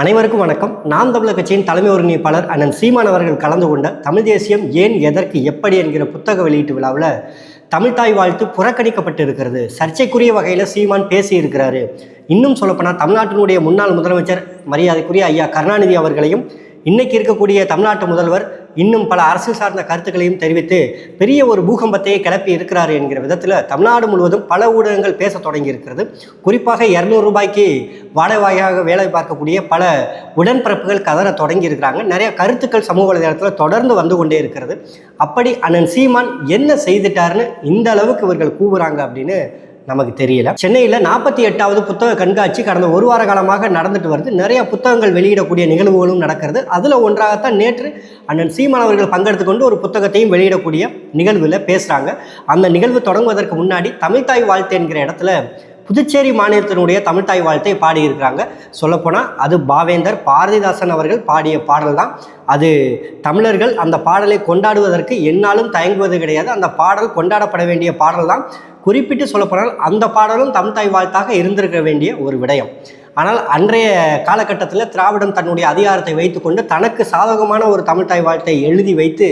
அனைவருக்கும் வணக்கம். நாம் தமிழர் கட்சியின் தலைமை ஒருங்கிணைப்பாளர் அண்ணன் சீமான் அவர்கள் கலந்து கொண்ட தமிழ் தேசியம் ஏன் எதற்கு எப்படி என்கிற புத்தக வெளியீட்டு விழாவில் தமிழ்தாய் வாழ்த்து புறக்கணிக்கப்பட்டு இருக்கிறது சர்ச்சைக்குரிய வகையில் சீமான் பேசியிருக்கிறாரு. இன்னும் சொல்லப்போனால் தமிழ்நாட்டினுடைய முன்னாள் முதலமைச்சர் மரியாதைக்குரிய ஐயா கருணாநிதி அவர்களையும் இன்னைக்கு இருக்கக்கூடிய தமிழ்நாட்டு முதல்வர் இன்னும் பல அரசியல் சார்ந்த கருத்துக்களையும் தெரிவித்து பெரிய ஒரு பூகம்பத்தையே கிளப்பி இருக்கிறார் என்கிற விதத்தில் தமிழ்நாடு முழுவதும் பல ஊடகங்கள் பேச தொடங்கி இருக்கிறது. குறிப்பாக இரநூறு ரூபாய்க்கு வாடகையாக வேலை பார்க்கக்கூடிய பல உடன்பிறப்புகள் கதற தொடங்கி இருக்கிறாங்க. நிறைய கருத்துக்கள் சமூக வலைதளத்தில் தொடர்ந்து வந்து கொண்டே இருக்கிறது. அப்படி அண்ணன் சீமான் என்ன செய்துட்டாருன்னு இந்த அளவுக்கு இவர்கள் கூவுறாங்க அப்படின்னு நமக்கு தெரியல. சென்னையில் நாற்பத்தி எட்டாவது புத்தக கண்காட்சி கடந்த ஒரு வார காலமாக நடந்துட்டு வருது. நிறைய புத்தகங்கள் வெளியிடக்கூடிய நிகழ்வுகளும் நடக்கிறது. அதில் ஒன்றாகத்தான் நேற்று அண்ணன் சீமான் அவர்கள் பங்கெடுத்து கொண்டு ஒரு புத்தகத்தையும் வெளியிடக்கூடிய நிகழ்வில் பேசுகிறாங்க அந்த நிகழ்வு தொடங்குவதற்கு முன்னாடி தமிழ்தாய் வாழ்த்து என்கிற இடத்துல புதுச்சேரி மாநிலத்தினுடைய தமிழ்தாய் வாழ்த்தை பாடியிருக்கிறாங்க. சொல்லப்போனால் அது பாவேந்தர் பாரதிதாசன் அவர்கள் பாடிய பாடல் தான். அது தமிழர்கள் அந்த பாடலை கொண்டாடுவதற்கு என்னாலும் தயங்குவது கிடையாது. அந்த பாடல் கொண்டாடப்பட வேண்டிய பாடல் தான். குறிப்பிட்டு சொல்லப்போனால் அந்த பாடலும் தமிழ்தாய் வாழ்த்தாக இருந்திருக்க வேண்டிய ஒரு விடயம். ஆனால் அன்றைய காலகட்டத்தில் திராவிடம் தன்னுடைய அதிகாரத்தை வைத்துக்கொண்டு தனக்கு சாதகமான ஒரு தமிழ்தாய் வாழ்த்தை எழுதி வைத்து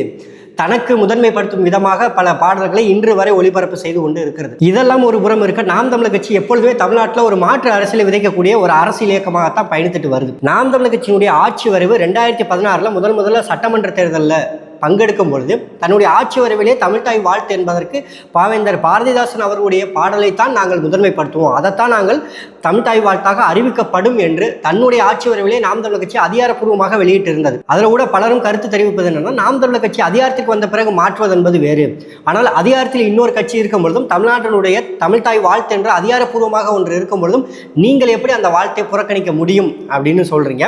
தனக்கு முதன்மைப்படுத்தும் விதமாக பல பாடல்களை இன்று வரை ஒளிபரப்பு செய்து கொண்டு இருக்கிறது. இதெல்லாம் ஒரு புறம் இருக்க நாம் தமிழர் கட்சி எப்பொழுதுமே தமிழ்நாட்டில் ஒரு மாற்று அரசியலை விதைக்கக்கூடிய ஒரு அரசியல் இயக்கமாகத்தான் பயணித்துட்டு வருது. நாம் தமிழர் கட்சியினுடைய ஆட்சி வரைவு ரெண்டாயிரத்தி பதினாறில் முதல் முதல்ல சட்டமன்ற தேர்தலில் பங்கெடுக்கும் பொழுது தன்னுடைய ஆட்சி வரவிலே தமிழ்தாய் வாழ்த்து என்பதற்கு பாவேந்தர் பாரதிதாசன் அவர்களுடைய பாடலைத்தான் நாங்கள் முதன்மைப்படுத்துவோம். அதைத்தான் நாங்கள் தமிழ்தாய் வாழ்த்தாக அறிவிக்கப்படும் என்று தன்னுடைய ஆட்சி வரவிலே நாம் தமிழர் கட்சி அதிகாரப்பூர்வமாக வெளியிட்டிருந்தது. அதில் கூட பலரும் கருத்து தெரிவிப்பது என்னன்னா நாம் தமிழர் கட்சி அதிகாரத்துக்கு வந்த பிறகு மாற்றுவது என்பது வேறு. ஆனால் அதிகாரத்தில் இன்னொரு கட்சி இருக்கும் பொழுதும் தமிழ்நாட்டினுடைய தமிழ்தாய் வாழ்த்து என்று அதிகாரப்பூர்வமாக ஒன்று இருக்கும் பொழுதும் நீங்கள் எப்படி அந்த வாழ்த்தை புறக்கணிக்க முடியும் அப்படின்னு சொல்றீங்க.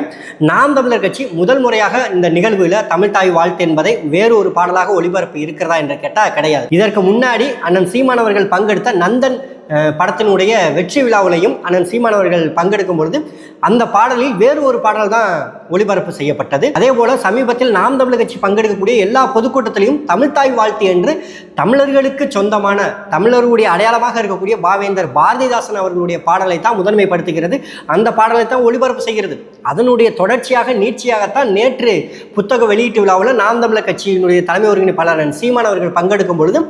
நாம் தமிழர் கட்சி முதல் முறையாக இந்த நிகழ்வுல தமிழ்தாய் வாழ்த்து என்பதை வேறு ஒரு பாடலாக ஒளிபரப்பு இருக்கிறதா என்று கேட்டால் கிடையாது. இதற்கு முன்னாடி அண்ணன் சீமான் அவர்கள் பங்கெடுத்த நந்தன் படத்தினுடைய வெற்றி விழாவிலையும் அண்ணன் சீமான் அவர்கள் பங்கெடுக்கும் பொழுது அந்த பாடலில் வேறு ஒரு பாடல் தான் ஒளிபரப்பு செய்யப்பட்டது. அதே போல சமீபத்தில் நாம் தமிழர் கட்சி பங்கெடுக்கக்கூடிய எல்லா பொதுக்கூட்டத்திலையும் தமிழ்தாய் வாழ்த்து என்று தமிழர்களுக்கு சொந்தமான தமிழர்களுடைய அடையாளமாக இருக்கக்கூடிய பாவேந்தர் பாரதிதாசன் அவர்களுடைய பாடலை தான் முதன்மைப்படுத்துகிறது. அந்த பாடலை தான் ஒளிபரப்பு செய்கிறது. அதனுடைய தொடர்ச்சியாக நீட்சியாகத்தான் நேற்று புத்தக வெளியீட்டு விழாவில் நாம் தமிழர் கட்சியினுடைய தலைமை ஒருங்கிணைப்பாளர் சீமான் அவர்கள் பங்கெடுக்கும் பொழுது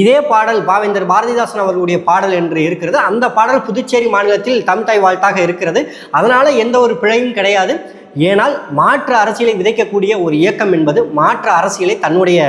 இதே பாடல் பாவேந்தர் பாரதிதாசன் அவர்களுடைய பாடல் என்று இருக்கிறது. அந்த பாடல் புதுச்சேரி மாநிலத்தில் தமிழ்தாய் வாழ்த்தாக இருக்கிறது. அதனால எந்த ஒரு பிழையும் கிடையாது. ஏனால் மாற்று அரசியலை விதைக்கக்கூடிய ஒரு இயக்கம் என்பது மாற்று அரசியலை தன்னுடைய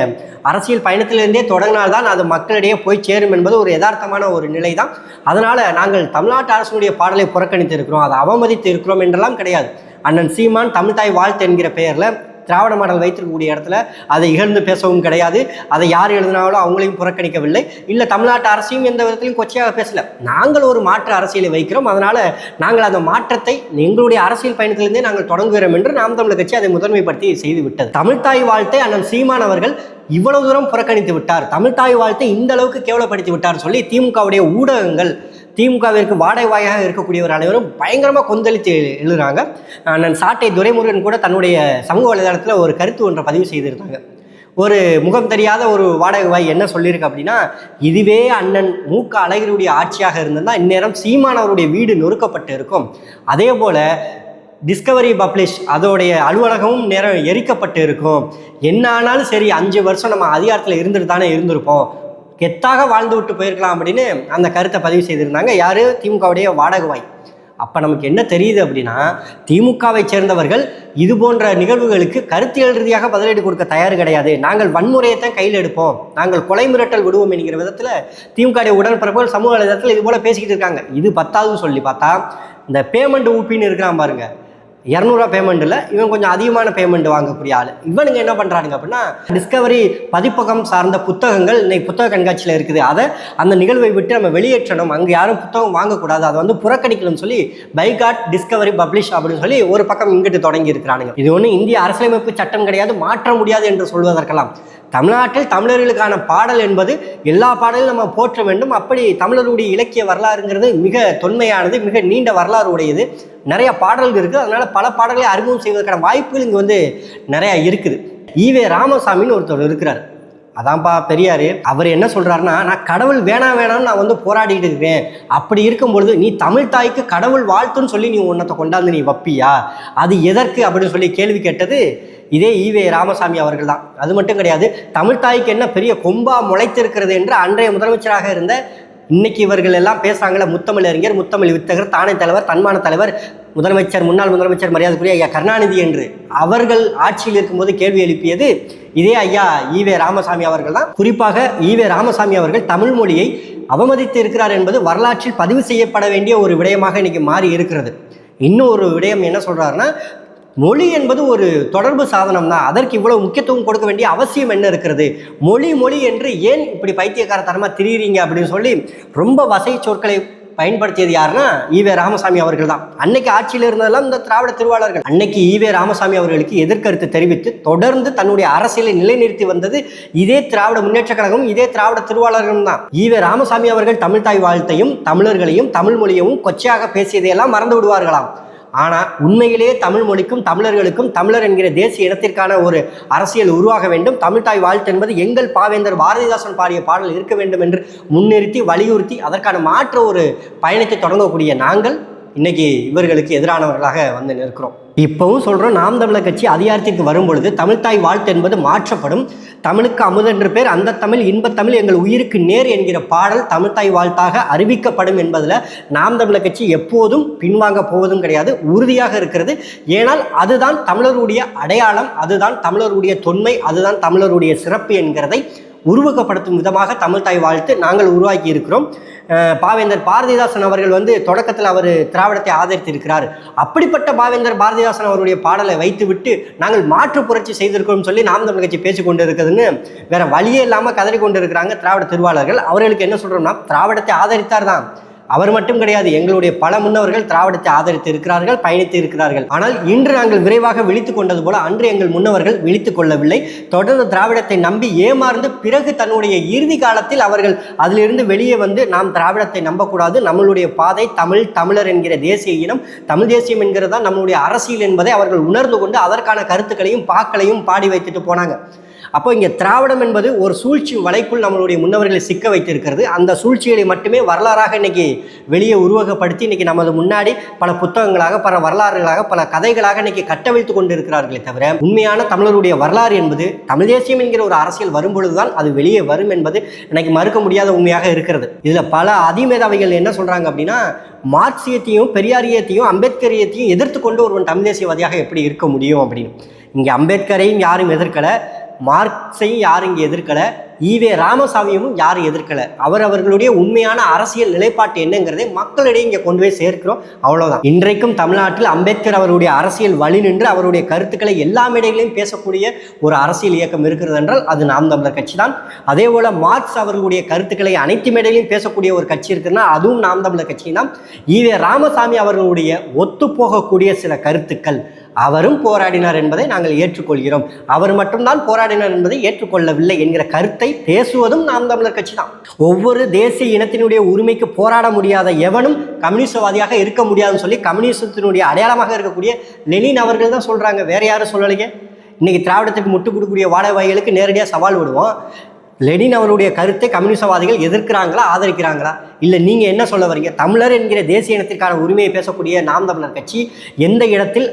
அரசியல் பயணத்திலிருந்தே தொடங்கினால்தான் அது மக்களிடையே போய் சேரும் என்பது ஒரு யதார்த்தமான ஒரு நிலை தான் அதனால் நாங்கள் தமிழ்நாட்டு அரசினுடைய பாடலை புறக்கணித்து இருக்கிறோம் அதை அவமதித்து இருக்கிறோம் என்றெல்லாம் கிடையாது. அண்ணன் சீமான் தமிழ்தாய் வாழ்த்து என்கிற பெயரில் திராவிட மாடல் வைத்திருக்கக்கூடிய இடத்துல அதை இகழ்ந்து பேசவும் கிடையாது. அதை யார் எழுதினாலும் அவங்களையும் புறக்கணிக்கவில்லை. இல்லை தமிழ்நாட்டு அரசையும் எந்த விதத்திலையும் கொச்சையாக பேசல. நாங்கள் ஒரு மாற்று அரசியலை வைக்கிறோம். அதனால் நாங்கள் அந்த மாற்றத்தை எங்களுடைய அரசியல் பயணத்திலிருந்தே நாங்கள் தொடங்குகிறோம் என்று நாம் தமிழர் கட்சி அதை முதன்மைப்படுத்தி செய்து விட்டது. தமிழ்தாய் வாழ்த்தை அண்ணன் சீமான் அவர்கள் இவ்வளவு தூரம் புறக்கணித்து விட்டார். தமிழ்தாய் வாழ்த்தை இந்த அளவுக்கு கேவலப்படுத்தி விட்டார் சொல்லி திமுகவுடைய ஊடகங்கள் திமுகவிற்கு வாடகை வாயாக இருக்கக்கூடியவர் அனைவரும் பயங்கரமாக கொந்தளித்து எழுதுறாங்க. அண்ணன் சாட்டை துரைமுருகன் கூட தன்னுடைய சமூக வலைதளத்தில் ஒரு கருத்து ஒன்றை பதிவு செய்திருந்தாங்க. ஒரு முகம் தெரியாத ஒரு வாடகை வாய் என்ன சொல்லியிருக்கு அப்படின்னா இதுவே அண்ணன் மூக்க அழகிரியுடைய ஆட்சியாக இருந்ததுன்னா இந்நேரம் சீமானவருடைய வீடு நொறுக்கப்பட்டு இருக்கும். அதே போல் டிஸ்கவரி பப்ளிஷ் அதோடைய அலுவலகமும் நேரம் எரிக்கப்பட்டு இருக்கும். என்ன ஆனாலும் சரி அஞ்சு வருஷம் நம்ம அதிகாரத்தில் இருந்துட்டு தானே இருந்திருப்போம். கெத்தாக வாழ்ந்து விட்டு போயிருக்கலாம் அப்படின்னு அந்த கருத்தை பதிவு செய்திருந்தாங்க. யார்? திமுகவுடைய வாடகவாய். அப்போ நமக்கு என்ன தெரியுது அப்படின்னா திமுகவை சேர்ந்தவர்கள் இது போன்ற நிகழ்வுகளுக்கு கருத்தியல் ரீதியாக பதிலடி கொடுக்க தயார் கிடையாது. நாங்கள் வன்முறையை தான் கையில் எடுப்போம். நாங்கள் கொலை மிரட்டல் விடுவோம் என்கிற விதத்தில் திமுக உடன்பிறப்புகள் சமூக வலைதளத்தில் இது போல் பேசிக்கிட்டு இருக்காங்க. இது பத்தாவது சொல்லி பார்த்தா இந்த பேமெண்ட் ஊப்பின்னு இருக்கிறான் பாருங்கள் இரநூறுவா பேமெண்ட்டில் இவன் கொஞ்சம் அதிகமான பேமெண்ட் வாங்கக்கூடிய ஆள். இவனுங்க என்ன பண்ணுறானுங்க அப்படின்னா டிஸ்கவரி பதிப்பகம் சார்ந்த புத்தகங்கள் இன்னைக்கு புத்தக கண்காட்சியில் இருக்குது. அதை அந்த நிகழ்வை விட்டு நம்ம வெளியேற்றணும். அங்கே யாரும் புத்தகம் வாங்கக்கூடாது. அதை வந்து புறக்கணிக்கணும்னு சொல்லி பைகாட் டிஸ்கவரி பப்ளிஷ் அப்படின்னு சொல்லி ஒரு பக்கம் இங்கிட்டு தொடங்கி இருக்கிறானுங்க. இது ஒன்றும் இந்திய அரசியலமைப்பு சட்டம் கிடையாது மாற்ற முடியாது என்று சொல்வதற்கெல்லாம். தமிழ்நாட்டில் தமிழர்களுக்கான பாடல் என்பது எல்லா பாடலும் நம்ம போற்ற வேண்டும். அப்படி தமிழருடைய இலக்கிய வரலாறுங்கிறது மிக தொன்மையானது மிக நீண்ட வரலாறு உடையது நிறைய பாடல்கள் இருக்குது அதனால பல பாடல்களை அறிமுகம் செய்வதற்கான வாய்ப்புகள் இங்கே வந்து நிறையா இருக்குது. ஈவே ராமசாமின்னு ஒருத்தர் இருக்கிறார். அதான்ப்பா பெரியார். அவர் என்ன சொல்கிறாருன்னா நான் கடவுள் வேணாம் வேணாம்னு நான் வந்து போராடிட்டு இருக்கேன். அப்படி இருக்கும் பொழுது நீ தமிழ் தாய்க்கு கடவுள் வாழ்த்துன்னு சொல்லி நீ உன்னத்தை கொண்டாந்து நீ வப்பியா? அது எதற்கு? அப்படின்னு சொல்லி கேள்வி கேட்டது இதே ஈவே ராமசாமி அவர்கள் தான் அது மட்டும் கிடையாது தமிழ் தாய்க்கு என்ன பெரிய கொம்பா முளைத்திருக்கிறது என்று அன்றைய முதலமைச்சராக இருந்த இன்னைக்கு இவர்கள் எல்லாம் பேசுறாங்களே முத்தமிழ் அறிஞர் முத்தமிழ் வித்தகர் தானே தலைவர் தன்மான தலைவர் முதலமைச்சர் முன்னாள் முதலமைச்சர் மரியாதைக்குரிய ஐயா கருணாநிதி என்று அவர்கள் ஆட்சியில் இருக்கும்போது கேள்வி எழுப்பியது இதே ஐயா ஈவே ராமசாமி அவர்கள் தான் குறிப்பாக ஈவே ராமசாமி அவர்கள் தமிழ் மொழியை அவமதித்து இருக்கிறார் என்பது வரலாற்றில் பதிவு செய்யப்பட வேண்டிய ஒரு விடயமாக இன்னைக்கு மாறி இருக்கிறது. இன்னும் ஒரு விடயம் என்ன சொல்றாருன்னா மொழி என்பது ஒரு தொடர்பு சாதனம் தான் அதற்கு இவ்வளவு முக்கியத்துவம் கொடுக்க வேண்டிய அவசியம் என்ன இருக்கிறது? மொழி மொழி என்று ஏன் இப்படி பைத்தியக்காரத்தனமாக திரியிறீங்க அப்படின்னு சொல்லி ரொம்ப வசை சொற்களை பயன்படுத்தியது யாருன்னா ஈவே ராமசாமி அவர்கள் தான் அன்னைக்கு ஆட்சியில் இருந்ததெல்லாம் இந்த திராவிட திருவாளர்கள். அன்னைக்கு ஈவே ராமசாமி அவர்களுக்கு எதிர்கருத்து தெரிவித்து தொடர்ந்து தன்னுடைய அரசியலை நிலைநிறுத்தி வந்தது இதே திராவிட முன்னேற்ற கழகம் இதே திராவிட திருவாளர்களும் தான். ஈவே ராமசாமி அவர்கள் தமிழ்தாய் வாழ்த்தையும் தமிழர்களையும் தமிழ் மொழியையும் கொச்சையாக பேசியதையெல்லாம் மறந்து விடுவார்களாம். ஆனால் உண்மையிலேயே தமிழ் மொழிக்கும் தமிழர்களுக்கும் தமிழர் என்கிற தேசிய இனத்திற்கான ஒரு அரசியல் உருவாக வேண்டும். தமிழ்தாய் வாழ்த்து என்பது எங்கள் பாவேந்தர் பாரதிதாசன் பாடிய பாடல் இருக்க வேண்டும் என்று முன்னிறுத்தி வலியுறுத்தி அதற்கான மாற்ற ஒரு பயணத்தை தொடங்கக்கூடிய நாங்கள் இன்னைக்கு இவர்களுக்கு எதிரானவர்களாக வந்து நிற்கிறோம். இப்பவும் சொல்கிறோம் நாம் தமிழர் கட்சி அதிகாரத்திற்கு வரும்பொழுது தமிழ்தாய் வாழ்த்து என்பது மாற்றப்படும். தமிழுக்கு அமுதென்று பேர் அந்த தமிழ் இன்பத்தமிழ் எங்கள் உயிருக்கு நேர் என்கிற பாடல் தமிழ்தாய் வாழ்த்தாக அறிவிக்கப்படும் என்பதில் நாம் தமிழர் கட்சி எப்போதும் பின்வாங்க போவதும் கிடையாது உறுதியாக இருக்கிறது. ஏனால் அதுதான் தமிழருடைய அடையாளம் அதுதான் தமிழருடைய தொன்மை அதுதான் தமிழருடைய சிறப்பு என்கிறதை உருவகப்படுத்தும் விதமாக தமிழ்தாய் வாழ்த்து நாங்கள் உருவாக்கி இருக்கிறோம். பாவேந்தர் பாரதிதாசன் அவர்கள் வந்து தொடக்கத்தில் அவர் திராவிடத்தை ஆதரித்திருக்கிறார். அப்படிப்பட்ட பாவேந்தர் பாரதிதாசன் அவருடைய பாடலை வைத்துவிட்டு நாங்கள் மாற்று புரட்சி செய்திருக்கிறோம் சொல்லி நாம் தமிழ் கட்சி பேசி கொண்டு இருக்குதுன்னு வேற வழியே இல்லாமல் கதறி கொண்டு இருக்கிறாங்க திராவிட திருவாளர்கள். அவர்களுக்கு என்ன சொல்றோம்னா திராவிடத்தை ஆதரித்தார் தான் அவர் மட்டும் கிடையாது எங்களுடைய பல முன்னவர்கள் திராவிடத்தை ஆதரித்து இருக்கிறார்கள் பயணித்து இருக்கிறார்கள் ஆனால் இன்று நாங்கள் விரைவாக விழித்துக் கொண்டது போல அன்று எங்கள் முன்னவர்கள் விழித்துக் கொள்ளவில்லை. தொடர்ந்து திராவிடத்தை நம்பி ஏமாறுந்து பிறகு தன்னுடைய இறுதி காலத்தில் அவர்கள் அதிலிருந்து வெளியே வந்து நாம் திராவிடத்தை நம்பக்கூடாது நம்மளுடைய பாதை தமிழ் தமிழர் என்கிற தேசிய இனம் தமிழ் தேசியம் என்கிறதா நம்மளுடைய அரசியல் என்பதை அவர்கள் உணர்ந்து கொண்டு அதற்கான கருத்துக்களையும் பாக்களையும் பாடி வைத்துட்டு போனாங்க. அப்போ இங்கே திராவிடம் என்பது ஒரு சூழ்ச்சி வலைக்குள் நம்மளுடைய முன்னவர்களை சிக்க வைத்திருக்கிறது. அந்த சூழ்ச்சிகளை மட்டுமே வரலாறாக இன்னைக்கு வெளியே உருவகப்படுத்தி இன்றைக்கி நமது முன்னாடி பல புத்தகங்களாக பல வரலாறுகளாக பல கதைகளாக இன்றைக்கி கட்டவிழ்த்து கொண்டு இருக்கிறார்களே தவிர உண்மையான தமிழருடைய வரலாறு என்பது தமிழ் தேசியம் என்கிற ஒரு அரசியல் வரும்பொழுதுதான் அது வெளியே வரும் என்பது எனக்கு மறுக்க முடியாத உண்மையாக இருக்கிறது. இதில் பல அதிமேதாவிகள் என்ன சொல்கிறாங்க அப்படின்னா மார்க்சியத்தையும் பெரியாரியத்தையும் அம்பேத்கரியத்தையும் எதிர்த்து கொண்டு ஒருவன் தமிழ் தேசியவாதியாக எப்படி இருக்க முடியும் அப்படின்னு. இங்கே அம்பேத்கரையும் யாரும் எதிர்க்கலை. மார்க்ஸையும் யாரும் இங்கே எதிர்க்கலை. ஈவே ராமசாமியும் யாரும் எதிர்க்கலை. அவர் அவர்களுடைய உண்மையான அரசியல் நிலைப்பாட்டு என்னங்கிறதை மக்களிடையே இங்கே கொண்டு போய் சேர்க்கிறோம். அவ்வளோதான் இன்றைக்கும் தமிழ்நாட்டில் அம்பேத்கர் அவருடைய அரசியல் வழி நின்று அவருடைய கருத்துக்களை எல்லா மேடைகளையும் பேசக்கூடிய ஒரு அரசியல் இயக்கம் இருக்கிறது என்றால் அது நாம் தமிழர் கட்சி தான் அதே போல மார்க்ஸ் அவர்களுடைய கருத்துக்களை அனைத்து மேடையிலையும் பேசக்கூடிய ஒரு கட்சி இருக்குன்னா அதுவும் நாம் தமிழர் கட்சி தான் ஈவே ராமசாமி அவர்களுடைய ஒத்துப்போகக்கூடிய சில கருத்துக்கள் அவரும் போராடினார் என்பதை நாங்கள் ஏற்றுக்கொள்கிறோம். அவர் மட்டும்தான் போராடினார் என்பதை ஏற்றுக்கொள்ளவில்லை என்கிற கருத்தை பேசுவதும் நாம் தமிழர் கட்சி தான். ஒவ்வொரு தேசிய இனத்தினுடைய உரிமைக்கு போராட முடியாத எவனும் கம்யூனிஸ்டவாதியாக இருக்க முடியாதுன்னு சொல்லி கம்யூனிசத்தினுடைய அடையாளமாக இருக்கக்கூடிய லெனின் அவர்கள் தான் சொல்கிறாங்க வேற யாரும் சொல்லலைங்க. இன்னைக்கு திராவிடத்துக்கு முட்டு கொடுக்கக்கூடிய வாடகைகளுக்கு நேரடியாக சவால் விடுவோம். லெனின் அவருடைய கருத்தை கம்யூனிசவாதிகள் எதிர்க்கிறாங்களா ஆதரிக்கிறாங்களா? இல்லை நீங்கள் என்ன சொல்ல வரீங்க? தமிழர் என்கிற தேசிய இனத்திற்கான உரிமையை பேசக்கூடிய நாம் தமிழர் கட்சி எந்த இடத்தில்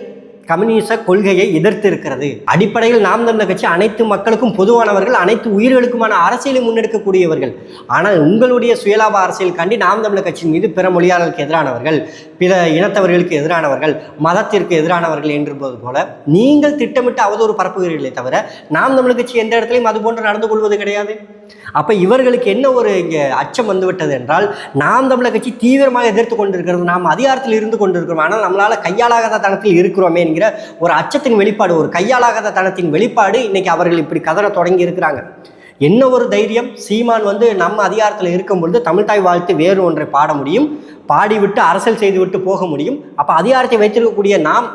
கம்யூனிச கொள்கையை எதிர்த்து இருக்கிறது அடிப்படையில் நாம் தமிழர் கட்சி அனைத்து மக்களுக்கும் பொதுவானவர்கள் அனைத்து உயிர்களுக்குமான அரசியலை முன்னெடுக்கக்கூடியவர்கள். ஆனால் உங்களுடைய சுயலாப அரசியலுக்காண்டி நாம் தமிழர் கட்சியின் மீது பிற மொழியாளர்களுக்கு எதிரானவர்கள் பிற இனத்தவர்களுக்கு எதிரானவர்கள் மதத்திற்கு எதிரானவர்கள் என்பது போல நீங்கள் திட்டமிட்டு அவதூறு பரப்புகிறீர்களே தவிர நாம் தமிழர் கட்சி எந்த இடத்துலையும் அது போன்று நடந்து கொள்வது கிடையாது. அப்போ இவர்களுக்கு என்ன ஒரு இங்கே அச்சம் வந்துவிட்டது என்றால் நாம் தமிழக கட்சி தீவிரமாக எதிர்த்து கொண்டிருக்கிறது நாம் அதிகாரத்தில் இருந்து கொண்டிருக்கிறோம் ஆனால் நம்மளால் கையாளாகாத தனத்தில் இருக்கிறோமே என்கிற ஒரு அச்சத்தின் வெளிப்பாடு ஒரு கையாளாகாத தனத்தின் வெளிப்பாடு இன்றைக்கி அவர்கள் இப்படி கதற தொடங்கி இருக்கிறாங்க. என்ன ஒரு தைரியம்? சீமான் வந்து நம்ம அதிகாரத்தில் இருக்கும் பொழுது தமிழ்தாய் வாழ்த்து வேறு ஒன்றை பாட முடியும். பாடிவிட்டு அரசியல் செய்துவிட்டு போக முடியும். அப்போ அதிகாரத்தை வைத்திருக்கக்கூடிய நாம்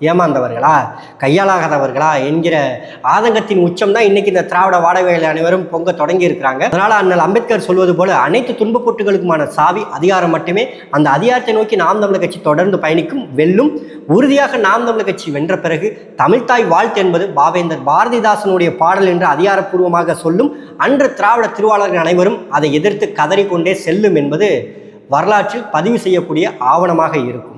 ஏமாந்தவர்களா? கையாளாகாதவர்களா என்கிற ஆதங்கத்தின் உச்சம் தான் இன்னைக்கு இந்த திராவிட வாடகைகள் அனைவரும் பொங்க தொடங்கி இருக்கிறாங்க அதனால அண்ணல் அம்பேத்கர் சொல்வது போல அனைத்து துன்பப்பொட்டுகளுக்குமான சாவி அதிகாரம் மட்டுமே. அந்த அதிகாரத்தை நோக்கி நாம் தமிழர் கட்சி தொடர்ந்து பயணிக்கும் வெல்லும் உறுதியாக நாம் தமிழர் கட்சி வென்ற பிறகு தமிழ்தாய் வாழ்த்து என்பது பாவேந்தர் பாரதிதாசனுடைய பாடல் என்று அதிகாரப்பூர்வமாக சொல்லும் அன்று திராவிட திருவாளர்கள் அனைவரும் அதை எதிர்த்து கதறிக்கொண்டே செல்லும் என்பது வரலாற்றில் பதிவு செய்யக்கூடிய ஆவணமாக இருக்கும்.